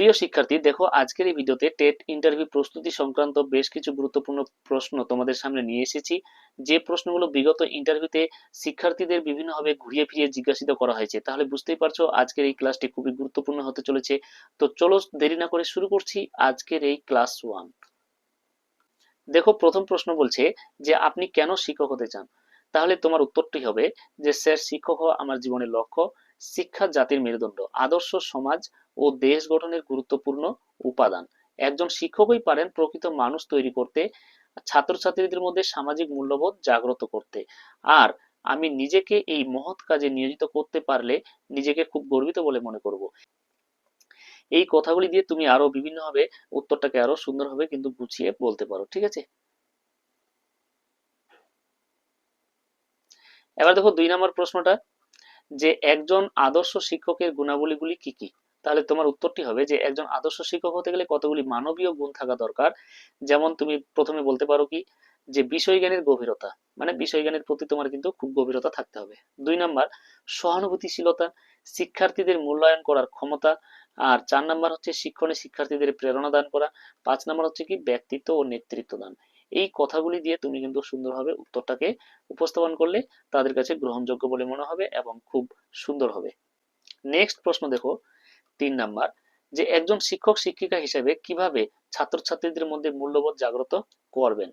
প্রিয় শিক্ষার্থী, দেখো আজকের এই ভিডিওতে টেট ইন্টারভিউ প্রস্তুতি সংক্রান্ত বেশ কিছু গুরুত্বপূর্ণ প্রশ্ন তোমাদের সামনে নিয়ে এসেছি। যে প্রশ্নগুলো বিগত ইন্টারভিউতে শিক্ষার্থীদের বিভিন্নভাবে ঘুরিয়ে ফিরিয়ে জিজ্ঞাসিত করা হয়েছে, তাহলে বুঝতেই পারছ আজকের এই ক্লাসটি খুবই গুরুত্বপূর্ণ হতে চলেছে। তো চলো দেরি না করে শুরু করছি আজকের এই ক্লাস ওয়ান দেখো প্রথম প্রশ্ন বলছে যে, আপনি কেন শিক্ষক হতে চান? তাহলে তোমার উত্তরটি হবে যে, স্যার, শিক্ষক হওয়া আমার জীবনের লক্ষ্য। শিক্ষা জাতির মেরুদণ্ড, আদর্শ সমাজ ও দেশ গঠনের গুরুত্বপূর্ণ উপাদান। একজন শিক্ষকই পারেন প্রকৃত মানুষ তৈরি করতে, ছাত্রছাত্রীদের মধ্যে সামাজিক মূল্যবোধ জাগ্রত করতে। আর আমি নিজেকে এই মহৎ কাজে নিয়োজিত করতে পারলে নিজেকে খুব গর্বিত বলে মনে করব। এই কথাগুলি দিয়ে তুমি আরও বিভিন্নভাবে উত্তরটাকে আরও সুন্দরভাবে কিন্তু গুছিয়ে বলতে পারো, ঠিক আছে? এবার দেখো দুই নম্বর প্রশ্নটা। যে একজন আদর্শ শিক্ষকের গুণাবলীগুলি কি কি? তাহলে তোমার উত্তরটি হবে যে একজন আদর্শ শিক্ষক হতে গেলে কতগুলি মানবীয় গুণ থাকা দরকার? যেমন তুমি প্রথমে বলতে পারো কি যে বিষয় জ্ঞানের গভীরতা মানে বিষয় জ্ঞানের প্রতি তোমার কিন্তু খুব গভীরতা থাকতে হবে। দুই নাম্বার সহানুভূতিশীলতা শিক্ষার্থীদের মূল্যায়ন করার ক্ষমতা আর চার নাম্বার হচ্ছে শিক্ষণে শিক্ষার্থীদের প্রেরণা দান করা। পাঁচ নাম্বার হচ্ছে কি ব্যক্তিত্ব ও নেতৃত্ব দান। এই কথাগুলি দিয়ে তুমি কিন্তু সুন্দরভাবে উত্তরটাকে উপস্থাপন করলে তাদের কাছে গ্রহণযোগ্য বলে মনে হবে এবং খুব সুন্দর হবে। নেক্সট প্রশ্ন দেখো, তিন নাম্বার, যে একজন শিক্ষক শিক্ষিকা হিসেবে কীভাবে ছাত্রছাত্রীদের মধ্যে মূল্যবোধ জাগ্রত করবেন?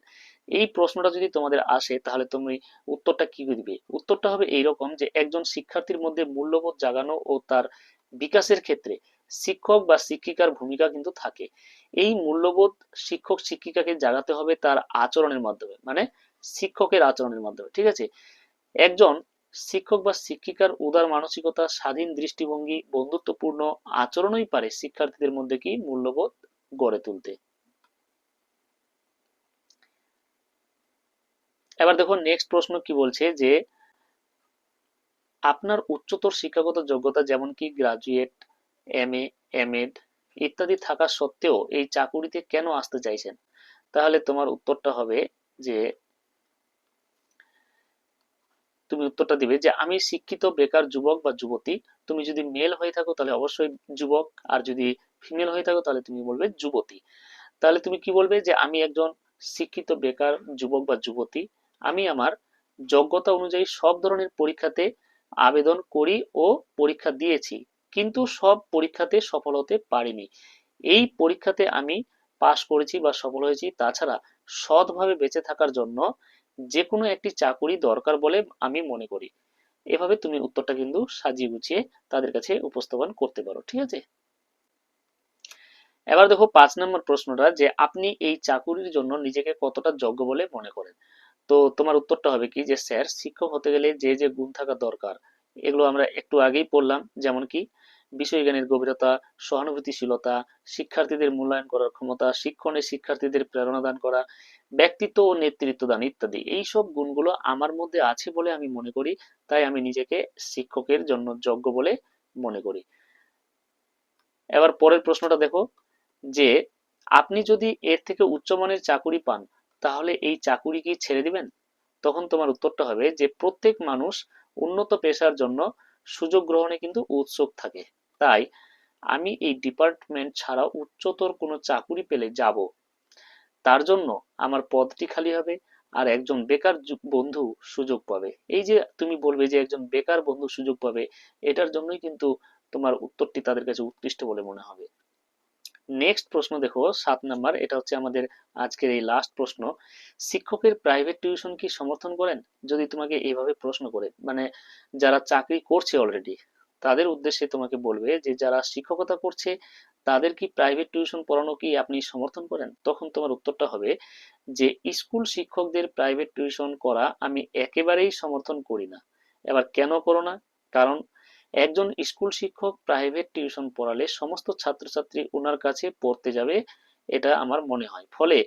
এই প্রশ্নটা যদি তোমাদের আসে, তাহলে তুমি উত্তরটা কি দিবে? উত্তরটা হবে এইরকম যে একজন শিক্ষার্থীর মধ্যে মূল্যবোধ জাগানো ও তার বিকাশের ক্ষেত্রে শিক্ষক বা শিক্ষিকার ভূমিকা কিন্তু থাকে। এই মূল্যবোধ শিক্ষক শিক্ষিকাকে জাগাতে হবে তার আচরণের মাধ্যমে মানে শিক্ষকের আচরণের মাধ্যমে, ঠিক আছে? একজন শিক্ষক বা শিক্ষিকার উদার মানসিকতা, স্বাধীন দৃষ্টিভঙ্গি, বন্ধুত্বপূর্ণ আচরণই পারে শিক্ষার্থীদের মধ্যে কি মূল্যবোধ গড়ে তুলতে। এবার দেখো নেক্সট প্রশ্ন কি বলছে যে, আপনার উচ্চতর শিক্ষাগত যোগ্যতা যেমন কি graduate M A M Ed ইত্যাদি থাকা সত্ত্বেও এই চাকুরিতে কেন আসতে চাইছেন? তাহলে তোমার উত্তরটা হবে যে, তুমি উত্তরটা দিবে যে, আমি শিক্ষিত বেকার যুবক বা যুবতী, তুমি যদি মেল হয়ে থাকো তাহলে অবশ্যই যুবক, আর যদি ফিমেল হয়ে থাকো তাহলে তুমি বলবে যুবতী। তাহলে তুমি কি বলবে যে, আমি একজন শিক্ষিত বেকার যুবক বা যুবতী, আমি আমার যোগ্যতা অনুযায়ী সব ধরনের পরীক্ষাতে আবেদন করি ও পরীক্ষা দিয়েছি। কিন্তু সব পরীক্ষাতে সফল হতে পারিনি। এই পরীক্ষাতে আমি পাশ করেছি বা সফল হয়েছি। তাছাড়া সৎভাবে বেঁচে থাকার জন্য যে কোনো একটি চাকুরি দরকার বলে আমি মনে করি। এভাবে তুমি উত্তরটা কিন্তু সাজিয়ে গুছিয়ে তাদের কাছে উপস্থাপন করতে পারো, ঠিক আছে? এবার দেখো পাঁচ নম্বর প্রশ্নটা যে আপনি এই চাকুরির জন্য নিজেকে কতটা যোগ্য বলে মনে করেন? তো তোমার উত্তরটা হবে কি যে, স্যার, শিক্ষক হতে গেলে যে যে গুণ থাকা দরকার, এগুলো আমরা একটু আগেই পড়লাম। যেমন কি বিষয়জ্ঞানের গভীরতা, সহানুভূতিশীলতা, শিক্ষার্থীদের মূল্যায়ন করার ক্ষমতা, শিক্ষণে শিক্ষার্থীদের প্রেরণা দান করা, ব্যক্তিত্ব ও নেতৃত্ব দান ইত্যাদি। এই সব গুণগুলো আমার মধ্যে আছে বলে আমি মনে করি, তাই আমি নিজেকে শিক্ষকের জন্য যোগ্য বলে মনে করি। এবার পরের প্রশ্নটা দেখো, যে আপনি যদি এর থেকে উচ্চমানের চাকুরি পান, তাহলে এই চাকুরি কি ছেড়ে দিবেন? তখন তোমার উত্তরটা হবে যে প্রত্যেক মানুষ উন্নত পেশার জন্য সুযোগ গ্রহণে কিন্তু উৎসুক থাকে। তাই আমি এই ডিপার্টমেন্ট ছাড়া উচ্চতর কোনো চাকুরি পেলে যাব। তার জন্য আমার পদটি খালি হবে আর একজন বেকার বন্ধু সুযোগ পাবে। এই যে তুমি বলবে যে একজন বেকার বন্ধু সুযোগ পাবে, এটার জন্যই কিন্তু তোমার উত্তরটি তাদের কাছে উৎকৃষ্ট বলে মনে হবে। নেক্সট প্রশ্ন দেখো, সাত নাম্বার, এটা হচ্ছে আমাদের আজকের এই লাস্ট প্রশ্ন। শিক্ষকের প্রাইভেট টিউশন কি সমর্থন করেন? যদি তোমাকে এইভাবে প্রশ্ন করে মানে যারা চাকরি করছে অলরেডি তাদের উদ্দেশ্যে তোমাকে বলবে যে যারা শিক্ষকতা করছে, তাদের কি প্রাইভেট টিউশন পড়ানো কি আপনি সমর্থন করেন? তখন তোমার উত্তরটা হবে যে স্কুল শিক্ষকদের প্রাইভেট টিউশন করা আমি একেবারেই সমর্থন করি না। এবার কেন করো না? কারণ একজন স্কুল শিক্ষক প্রাইভেট টিউশন পড়ালে সমস্ত ছাত্রছাত্রী ওনার কাছে পড়তে যাবে, এটা আমার মনে হয়। ফলে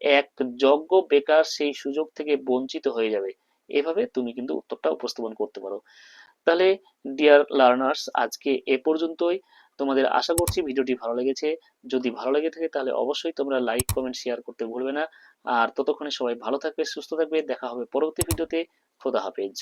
এক যোগ্য বেকার সেই সুযোগ থেকে বঞ্চিত হয়ে যাবে। এভাবে তুমি কিন্তু উত্তরটা উপস্থাপন করতে পারো। তাহলে ডিয়ার লার্নার্স আজকে এ পর্যন্তই। তোমাদের আশা করছি ভিডিওটি ভালো লেগেছে। যদি ভালো লেগে থাকে, তাহলে অবশ্যই তোমরা লাইক কমেন্ট শেয়ার করতে ভুলবে না। আর ততক্ষণে সবাই ভালো থাকবে, সুস্থ থাকবে। দেখা হবে পরবর্তী ভিডিওতে। খোদা হাফেজ।